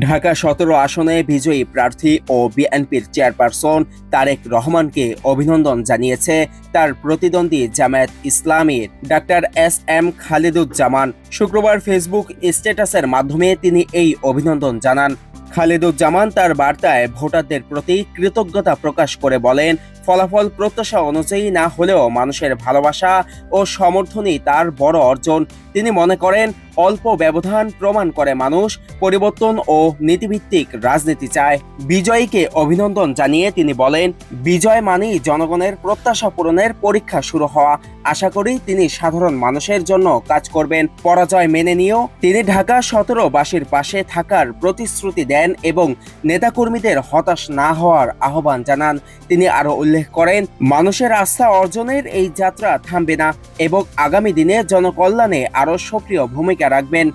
ঢাকা সতেরো আসনে বিজয়ী প্রার্থী ও বিএনপির চেয়ারপারসন তারেক রহমানকে অভিনন্দন জানিয়েছে তার প্রতিদ্বন্দ্বী জামায়াত ইসলামীর ডাক্তার এস এম খালিদুজ্জামান। শুক্রবার ফেসবুক স্ট্যাটাসের মাধ্যমে তিনি এই অভিনন্দন জানান। খালিদুজ্জামান তার বার্তায় ভোটারদের প্রতি কৃতজ্ঞতা প্রকাশ করে বলেন, ফলাফল প্রত্যাশা অনুযায়ী না হলেও মানুষের ভালোবাসা ও সমর্থনই তার বড় অর্জন। তিনি মনে করেন, অল্প ব্যবধান প্রমাণ করে মানুষ পরিবর্তন ও নীতিভিত্তিক রাজনীতি চায়। বিজয়ীকে অভিনন্দন জানিয়ে তিনি বলেন, বিজয় মানেই জনগণের প্রত্যাশা পূরণের পরীক্ষা শুরু হওয়া। আশা করি তিনি সাধারণ মানুষের জন্য কাজ করবেন। পরাজয় মেনে নিয়েও তিনি ঢাকা সতেরো বাসীর পাশে থাকার প্রতিশ্রুতি দেন। এবং নেতাকর্মীদের হতাশ না হওয়ার আহ্বান জানান। তিনি আরও উল্লেখ করেন, মানুষের আস্থা অর্জনের এই যাত্রা থামবে না এবং আগামী দিনে জনকল্যাণে আরও সক্রিয় ভূমিকা রাখবেন।